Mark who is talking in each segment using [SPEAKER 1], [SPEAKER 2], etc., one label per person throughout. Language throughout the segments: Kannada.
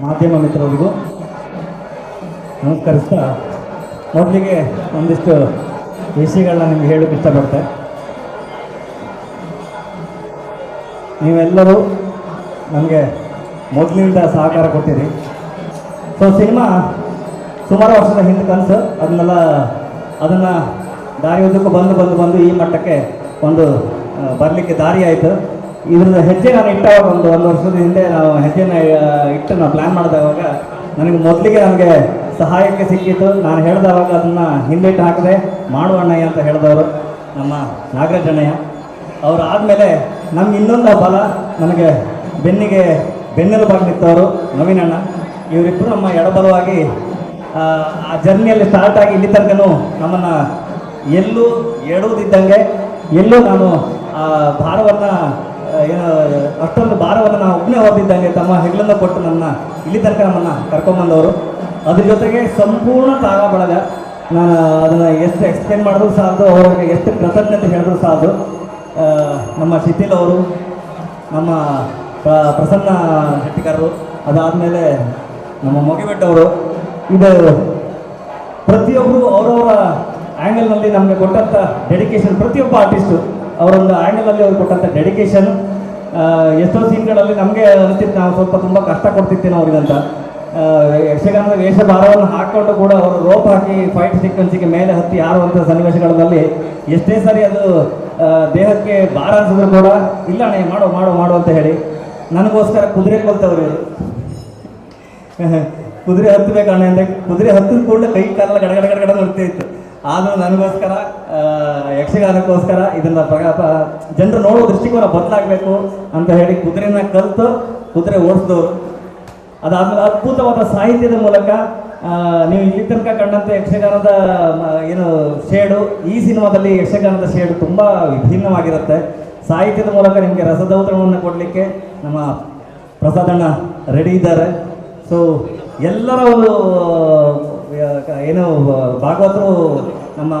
[SPEAKER 1] ಮಾಧ್ಯಮ ಮಿತ್ರರಿಗೂ ನಮಸ್ಕರಿಸ್ತಾ ಮೊದಲಿಗೆ ಒಂದಿಷ್ಟು ವಿಷಯಗಳನ್ನ ನಿಮ್ಗೆ ಹೇಳೋಕೆ ಇಷ್ಟಪಡ್ತೆ. ನೀವೆಲ್ಲರೂ ನಮಗೆ ಮೊದಲಿನಿಂದ ಸಹಕಾರ ಕೊಟ್ಟಿರಿ. ಸೊ ಸಿನಿಮಾ ಸುಮಾರು ವರ್ಷದ ಹಿಂದೆ ಕನಸು. ಅದನ್ನೆಲ್ಲ, ಅದನ್ನು ದಾರಿ ಉದ್ದಕ್ಕೂ ಬಂದು ಬಂದು ಬಂದು ಈ ಮಟ್ಟಕ್ಕೆ ಒಂದು ಬರಲಿಕ್ಕೆ ದಾರಿ ಆಯಿತು. ಇದ್ರದ್ದು ಹೆಜ್ಜೆ ನಾನು ಇಟ್ಟಾಗ ಒಂದು ಒಂದು ವರ್ಷದ ಹಿಂದೆ ನಾವು ಹೆಜ್ಜೆನ ಇಟ್ಟು ನಾವು ಪ್ಲ್ಯಾನ್ ಮಾಡಿದಾಗ ನನಗೆ ಮೊದಲಿಗೆ ನನಗೆ ಸಹಾಯಕ್ಕೆ ಸಿಕ್ಕಿತ್ತು. ನಾನು ಹೇಳಿದವಾಗ ಅದನ್ನು ಹಿಂದಿಟ್ಟು ಹಾಕದೆ. ಮಾಡುವಣ್ಣಯ್ಯ ಅಂತ ಹೇಳಿದವರು ನಮ್ಮ ನಾಗರಾಜಣ್ಣಯ್ಯ ಅವರು ಆದಮೇಲೆ ನಮ್ಮ ಇನ್ನೊಂದು ಬಲ ನನಗೆ ಬೆನ್ನಿಗೆ ಬೆನ್ನೆಲುಬಾಗಿ ನಿಂತವರು ನವೀನ್ ಅಣ್ಣ. ಇವರಿಬ್ಬರು ನಮ್ಮ ಎಡಬಲವಾಗಿ ಆ, ಆ ಜರ್ನಿಯಲ್ಲಿ ಸ್ಟಾರ್ಟ್ ಆಗಿ ಇಲ್ಲಿ ತನಕನೂ ನಮ್ಮನ್ನು ಎಲ್ಲೂ ಎಡುವುದಿದ್ದಂಗೆ ಎಲ್ಲೂ ನಾನು ಆ ಭಾರವನ್ನು ಏನು, ಅಷ್ಟೊಂದು ಭಾರವನ್ನು ನಾವು ಒಬ್ಬನೇ ಹೊರದಿದ್ದಂಗೆ ತಮ್ಮ ಹೆಗ್ಲನ್ನು ಕೊಟ್ಟು ನನ್ನ ಇಲ್ಲಿ ತನಕ ನಮ್ಮನ್ನು ಕರ್ಕೊಂಬಂದವರು. ಅದ್ರ ಜೊತೆಗೆ ಸಂಪೂರ್ಣ ತಾರಾ ಬಳಗ. ನಾನು ಅದನ್ನು ಎಷ್ಟು ಎಕ್ಸ್ಪ್ಲೇನ್ ಮಾಡಿದ್ರು ಸಾಲದು, ಅವ್ರಿಗೆ ಎಷ್ಟು ಕೃತಜ್ಞತೆ ಹೇಳಿದ್ರು ಸಾಲದು. ನಮ್ಮ ಶಿಥಿಲ್ ಅವರು, ನಮ್ಮ ಪ್ರ- ಪ್ರಸನ್ನ ಶೆಟ್ಟಿಗಾರರು, ಅದಾದಮೇಲೆ ನಮ್ಮ ಮೊಗಿಬೆಟ್ಟವರು ಇದು ಪ್ರತಿಯೊಬ್ಬರು ಅವರವರ ಆ್ಯಂಗಲ್ನಲ್ಲಿ ನಮಗೆ ಕೊಟ್ಟಂಥ ಡೆಡಿಕೇಶನ್ ಪ್ರತಿಯೊಬ್ಬ ಆರ್ಟಿಸ್ಟು ಅವರೊಂದು ಆ್ಯಂಗಲಲ್ಲಿ ಅವ್ರು ಕೊಟ್ಟಂಥ ಡೆಡಿಕೇಶನ್ ಎಷ್ಟೋ ಸೀನ್ಗಳಲ್ಲಿ ನಮಗೆ ಅನಿಸ್ತಿತ್ತು, ನಾವು ಸ್ವಲ್ಪ ತುಂಬ ಕಷ್ಟ ಕೊಡ್ತಿತ್ತೇನೋ ಅವ್ರಿಗಂತ ಯಕ್ಷಗಾನದ ವೇಷಭಾರವನ್ನು ಹಾಕ್ಕೊಂಡು ಕೂಡ ಅವರು ರೋಪ್ ಹಾಕಿ ಫೈಟ್ ಸೀಕ್ವೆನ್ಸಿಗೆ ಮೇಲೆ ಹತ್ತಿ ಆರುವಂಥ ಸನ್ನಿವೇಶಗಳಲ್ಲಿ ಎಷ್ಟೇ ಸರಿ ಅದು ದೇಹಕ್ಕೆ ಭಾರ ಅನ್ಸಿದ್ರು ಕೂಡ, ಇಲ್ಲ ಅಣ್ಣ, ಮಾಡು ಮಾಡು ಮಾಡು ಅಂತ ಹೇಳಿ ನನಗೋಸ್ಕರ ಕುದುರೆ ಕೊಲ್ತವ್ರು. ಕುದುರೆ ಹತ್ತಬೇಕು ಹತ್ತಬೇಕಣ್ಣ ಅಂದರೆ ಕುದುರೆ ಹತ್ತಿದ ಕೂಡಲೇ ಕೈ ಕಾಲೆಲ್ಲ ಗಡಗಡ ಗಡಗಡ ಬರ್ತಾ ಇತ್ತು. ಆದರೂ ನನಗೋಸ್ಕರ ಯಕ್ಷಗಾನಕ್ಕೋಸ್ಕರ ಇದನ್ನ ಜನರು ನೋಡುವ ದೃಷ್ಟಿಕೋನ ಬದಲಾಗಬೇಕು ಅಂತ ಹೇಳಿ ಕುದುರೆನ ಕಲ್ತು ಕುದುರೆ ಓಡಿಸಿದವರು. ಅದಾದ್ಮೇಲೆ ಅದ್ಭುತವಾದ ಸಾಹಿತ್ಯದ ಮೂಲಕ ನೀವು ಇಲ್ಲಿ ತನಕ ಕಂಡಂತೆ ಯಕ್ಷಗಾನದ ಏನು ಶೇಡು, ಈ ಸಿನಿಮಾದಲ್ಲಿ ಯಕ್ಷಗಾನದ ಶೇಡು ತುಂಬ ವಿಭಿನ್ನವಾಗಿರುತ್ತೆ. ಸಾಹಿತ್ಯದ ಮೂಲಕ ನಿಮಗೆ ರಸದೌತಣವನ್ನು ಕೊಡಲಿಕ್ಕೆ ನಮ್ಮ ಪ್ರಸಾದಣ್ಣ ರೆಡಿ ಇದ್ದಾರೆ. ಸೊ ಎಲ್ಲರ ಒಂದು ಏನು ಭಾಗವತರು ನಮ್ಮ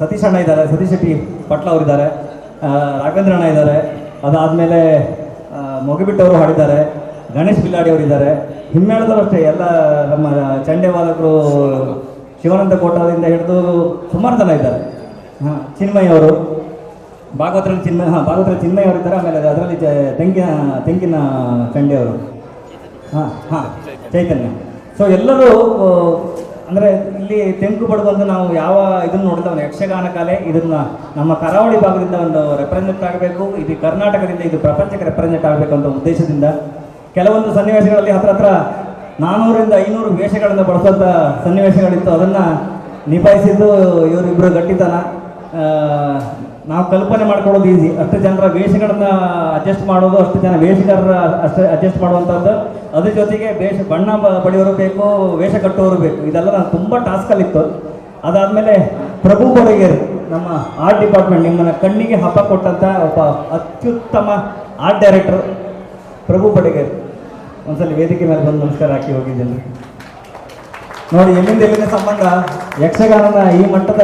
[SPEAKER 1] ಸತೀಶ್ ಅಣ್ಣ ಇದ್ದಾರೆ, ಸತೀಶ್ ಶೆಟ್ಟಿ ಪಟ್ಲ ಅವರಿದ್ದಾರೆ ರಾಘವೇಂದ್ರ ಅಣ್ಣ ಇದ್ದಾರೆ, ಅದಾದಮೇಲೆ ಮೊಗಬಿಟ್ಟವರು ಹಾಡಿದ್ದಾರೆ, ಗಣೇಶ್ ಬಿಲ್ಲಾಡಿ ಅವರಿದ್ದಾರೆ ಹಿಮ್ಮೇಳದಲ್ಲೂ ಅಷ್ಟೇ, ಎಲ್ಲ ನಮ್ಮ ಚಂಡೆ ಬಾಲಕರು ಶಿವಾನಂದ ಕೋಟದಿಂದ ಹಿಡಿದು ಸುಮಾರು ಜನ ಇದ್ದಾರೆ. ಹಾಂ, ಚಿನ್ಮಯ್ ಅವರು, ಭಾಗವತರಲ್ಲಿ ಚಿನ್ಮಯ, ಹಾಂ, ಭಾಗವತರಲ್ಲಿ ಚಿನ್ಮಯ್ ಅವರಿದ್ದಾರೆ ಆಮೇಲೆ ಅದರಲ್ಲಿ ತೆಂಗಿನ ತೆಂಗಿನ ಚಂಡೆ ಅವರು. ಹಾಂ ಹಾಂ, ಚೈತನ್ಯ. ಸೊ ಎಲ್ಲರೂ ಅಂದರೆ ಇಲ್ಲಿ ತೆಂಕು ಬಡಬಂದು ನಾವು ಯಾವ ಇದನ್ನು ನೋಡಿದ ಒಂದು ಯಕ್ಷಗಾನ ಕಲೆ, ಇದನ್ನ ನಮ್ಮ ಕರಾವಳಿ ಭಾಗದಿಂದ ಒಂದು ರೆಪ್ರೆಸೆಂಟ್ ಆಗಬೇಕು, ಇದು ಕರ್ನಾಟಕದಿಂದ ಇದು ಪ್ರಪಂಚಕ್ಕೆ ರೆಪ್ರೆಸೆಂಟ್ ಆಗಬೇಕು ಅಂತ ಉದ್ದೇಶದಿಂದ ಕೆಲವೊಂದು ಸನ್ನಿವೇಶಗಳಲ್ಲಿ ಹತ್ರ ಹತ್ರ ನಾನ್ನೂರಿಂದ ಐನೂರು ವೇಷಗಳನ್ನು ಬಳಸುವಂಥ ಸನ್ನಿವೇಶಗಳಿತ್ತು. ಅದನ್ನು ನಿಭಾಯಿಸಿದ್ದು ಇವರಿಬ್ಬರು ಗಟ್ಟಿತನ. ನಾವು ಕಲ್ಪನೆ ಮಾಡ್ಕೊಳ್ಳೋದು ಈಸಿ ಅಷ್ಟು ಜನರ ವೇಷಗಳನ್ನ ಅಡ್ಜಸ್ಟ್ ಮಾಡೋದು, ಅಷ್ಟು ಜನ ವೇಷಗಾರರ ಅಷ್ಟೇ ಅಡ್ಜಸ್ಟ್ ಮಾಡುವಂಥದ್ದು ಅದ್ರ ಜೊತೆಗೆ ವೇಷ ಬಣ್ಣ ಬಡಿಯೋರು ಬೇಕು, ವೇಷ ಕಟ್ಟೋರು ಬೇಕು. ಇದೆಲ್ಲ ನಾನು ತುಂಬ ಟಾಸ್ಕಲ್ಲಿತ್ತು ಅದಾದಮೇಲೆ ಪ್ರಭು ಬಡಗೇರಿ ನಮ್ಮ ಆರ್ಟ್ ಡಿಪಾರ್ಟ್ಮೆಂಟ್ ನಿಮ್ಮನ್ನು ಕಣ್ಣಿಗೆ ಹಬ್ಬ ಕೊಟ್ಟಂಥ ಒಬ್ಬ ಅತ್ಯುತ್ತಮ ಆರ್ಟ್ ಡೈರೆಕ್ಟರ್ ಪ್ರಭು ಬಡಗೇರಿ ಒಂದ್ಸಲ ವೇದಿಕೆ ಮೇಲೆ ಬಂದು ನಮಸ್ಕಾರ ಹಾಕಿ ಹೋಗಿದ್ದೇನೆ. ನೋಡಿ, ಎಲ್ಲಿಂದ ಎಲ್ಲಿಂದ ಸಂಬಂಧ? ಯಕ್ಷಗಾನನ ಈ ಮಟ್ಟದ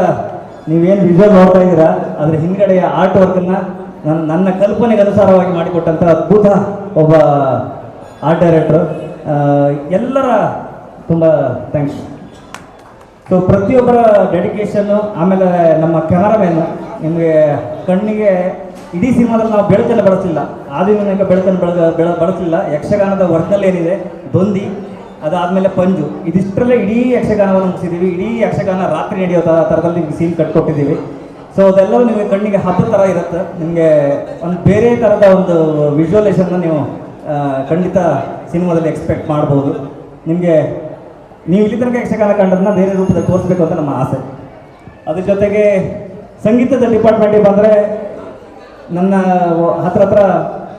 [SPEAKER 1] ನೀವೇನು ವಿಜುವಲ್ ನೋಡ್ತಾ ಇದ್ದೀರಾ? ಅದರ ಹಿಂದ್ಗಡೆಯ ಆರ್ಟ್ ವರ್ಕನ್ನ ನನ್ನ ನನ್ನ ಕಲ್ಪನೆಗೆ ಅನುಸಾರವಾಗಿ ಮಾಡಿಕೊಟ್ಟಂಥ ಅದ್ಭುತ ಒಬ್ಬ ಆರ್ಟ್ ಡೈರೆಕ್ಟ್ರು ಎಲ್ಲರ ತುಂಬ ಥ್ಯಾಂಕ್ಸ್ ಸೊ ಪ್ರತಿಯೊಬ್ಬರ ಡೆಡಿಕೇಶನ್ನು ಆಮೇಲೆ ನಮ್ಮ ಕ್ಯಾಮರಾಮ್ಯಾನ್ ನಿಮಗೆ ಕಣ್ಣಿಗೆ ಇಡೀ ಸಿನಿಮಾದಲ್ಲಿ ನಾವು ಬೆಳಕನ್ನು ಬಳಸಿಲ್ಲ ಆದಿನ ಬೆಳಕನ್ನು ಬೆಳ ಬಳಸಲಿಲ್ಲ. ಯಕ್ಷಗಾನದ ವರ್ಗಲ್ ಏನಿದೆ ದೊಂದಿ ಅದಾದಮೇಲೆ ಪಂಜು. ಇದಿಷ್ಟರಲ್ಲೇ ಇಡೀ ಯಕ್ಷಗಾನವನ್ನು ಮುಗಿಸಿದ್ದೀವಿ ಇಡೀ ಯಕ್ಷಗಾನ ರಾತ್ರಿ ನಡೆಯೋ ಥರ ಥರದಲ್ಲಿ ನಿಮ್ಗೆ ಸೀನ್ ಕಟ್ಕೊಟ್ಟಿದ್ದೀವಿ ಸೊ ಅದೆಲ್ಲವೂ ನಿಮಗೆ ಕಣ್ಣಿಗೆ ಹತ್ತು ಥರ ಇರುತ್ತೆ. ನಿಮಗೆ ಒಂದು ಬೇರೆ ಥರದ ಒಂದು ವಿಜುವಲೇಷನ್ನ ನೀವು ಖಂಡಿತ ಸಿನಿಮಾದಲ್ಲಿ ಎಕ್ಸ್ಪೆಕ್ಟ್ ಮಾಡ್ಬೋದು. ನಿಮಗೆ ನೀವು ಇಲ್ಲಿ ತನಕ ಯಕ್ಷಗಾನ ಕಂಡದನ್ನ ಬೇರೆ ರೂಪದಲ್ಲಿ ತೋರಿಸ್ಬೇಕು ಅಂತ ನಮ್ಮ ಆಸೆ. ಅದ್ರ ಜೊತೆಗೆ ಸಂಗೀತದ ಡಿಪಾರ್ಟ್ಮೆಂಟಿಗೆ ಬಂದರೆ ನನ್ನ ಹತ್ರ ಹತ್ರ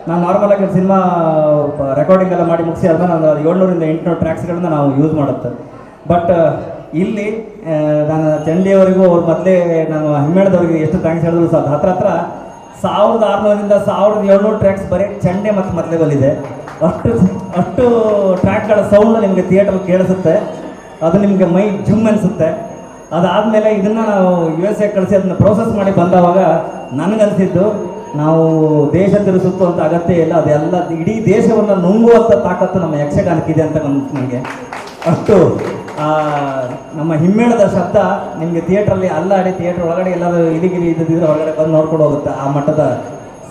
[SPEAKER 1] ನಾನು ನಾರ್ಮಲಾಗಿ ಸಿನಿಮಾ ರೆಕಾರ್ಡಿಂಗ್ ಎಲ್ಲ ಮಾಡಿ ಮುಗಿಸಿ ಅದನ್ನ ನಾನು ಏಳ್ನೂರಿಂದ ಎಂಟುನೂರು ಟ್ರ್ಯಾಕ್ಸ್ಗಳನ್ನ ನಾವು ಯೂಸ್ ಮಾಡುತ್ತೆ. ಬಟ್ ಇಲ್ಲಿ ನಾನು ಚಂಡಿಯವರಿಗೂ ಅವ್ರ ಮೊದಲೇ ನಾನು ಹಿಮ್ಮೇಳದವ್ರಿಗೆ ಎಷ್ಟು ಥ್ಯಾಂಕ್ಸ್ ಹೇಳಿದ್ರು ಸಹ ಹತ್ರ ಹತ್ರ ಸಾವಿರದ ಆರುನೂರಿಂದ ಸಾವಿರದ ಏಳ್ನೂರು ಟ್ರ್ಯಾಕ್ಸ್ ಬರೀ ಚಂಡೆ ಮತ್ತು ಮೊದಲೇ ಬಂದಿದೆ. ಅಷ್ಟು ಅಷ್ಟು ಟ್ರ್ಯಾಕ್ಗಳ ಸೌಂಡ್ ನಿಮಗೆ ಥಿಯೇಟರ್ ಕೇಳಿಸುತ್ತೆ. ಅದು ನಿಮಗೆ ಮೈ ಜುಮ್ ಅನಿಸುತ್ತೆ. ಅದಾದಮೇಲೆ ಇದನ್ನು ನಾವು ಯು ಎಸ್ ಎ ಕಳಿಸಿ ಅದನ್ನ ಪ್ರೋಸೆಸ್ ಮಾಡಿ ಬಂದವಾಗ ನನಗನ್ಸಿದ್ದು ನಾವು ದೇಶ ತಿರುಸುತ್ತುವಂಥ ಅಗತ್ಯ ಇಲ್ಲ, ಅದೆಲ್ಲ ಇಡೀ ದೇಶವನ್ನು ನುಂಗುವಂಥ ತಾಕತ್ತು ನಮ್ಮ ಯಕ್ಷಗಾನಕ್ಕಿದೆ ಅಂತ ಅನ್ಸುತ್ತೆ ನನಗೆ ಅಷ್ಟು ನಮ್ಮ ಹಿಮ್ಮೇಳದ ಶಬ್ದ ನಿಮಗೆ ಥಿಯೇಟ್ರಲ್ಲಿ ಅಲ್ಲಾಡಿ, ಥಿಯೇಟ್ರ್ ಒಳಗಡೆ ಎಲ್ಲರೂ ಇಲಿಗಿರಿ ಇದ್ದಿದ್ರೆ ಹೊರಗಡೆ ಬಂದು ನೋಡ್ಕೊಂಡು ಹೋಗುತ್ತೆ. ಆ ಮಟ್ಟದ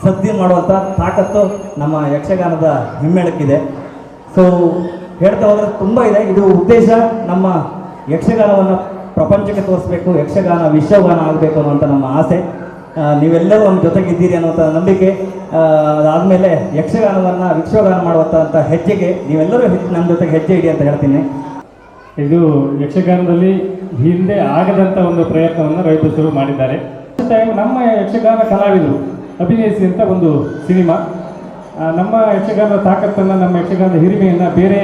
[SPEAKER 1] ಸದ್ದಿ ಮಾಡುವಂಥ ತಾಕತ್ತು ನಮ್ಮ ಯಕ್ಷಗಾನದ ಹಿಮ್ಮೇಳಕ್ಕಿದೆ. ಸೊ ಹೇಳ್ತಾ ಹೋದ್ರೆ ತುಂಬ ಇದೆ. ಇದು ಉದ್ದೇಶ ನಮ್ಮ ಯಕ್ಷಗಾನವನ್ನು ಪ್ರಪಂಚಕ್ಕೆ ತೋರಿಸ್ಬೇಕು, ಯಕ್ಷಗಾನ ವಿಶ್ವಗಾನ ಆಗಬೇಕು ಅನ್ನುವಂಥ ನಮ್ಮ ಆಸೆ. ನೀವೆಲ್ಲರೂ ಒಂದು ಜೊತೆಗಿದ್ದೀರಿ ಅನ್ನುವಂಥ ನಂಬಿಕೆ ಅದಾದಮೇಲೆ ಯಕ್ಷಗಾನವನ್ನು ವಿಕ್ಷಗಾನ ಮಾಡುವಂಥ ಹೆಜ್ಜೆಗೆ ನೀವೆಲ್ಲರೂ ಹೆಚ್ಚು ನಮ್ಮ ಜೊತೆಗೆ ಹೆಜ್ಜೆ ಇಡಿ ಅಂತ ಹೇಳ್ತೀನಿ.
[SPEAKER 2] ಇದು ಯಕ್ಷಗಾನದಲ್ಲಿ ಹಿಂದೆ ಆಗದಂಥ ಒಂದು ಪ್ರಯತ್ನವನ್ನು ರೈತರು ಶುರು ಮಾಡಿದ್ದಾರೆ. ನಮ್ಮ ಯಕ್ಷಗಾನ ಕಲಾವಿದರು ಅಭಿನಯಿಸಿದಂಥ ಒಂದು ಸಿನಿಮಾ. ನಮ್ಮ ಯಕ್ಷಗಾನದ ತಾಕತ್ತನ್ನು, ನಮ್ಮ ಯಕ್ಷಗಾನದ ಹಿರಿಮೆಯನ್ನು ಬೇರೆ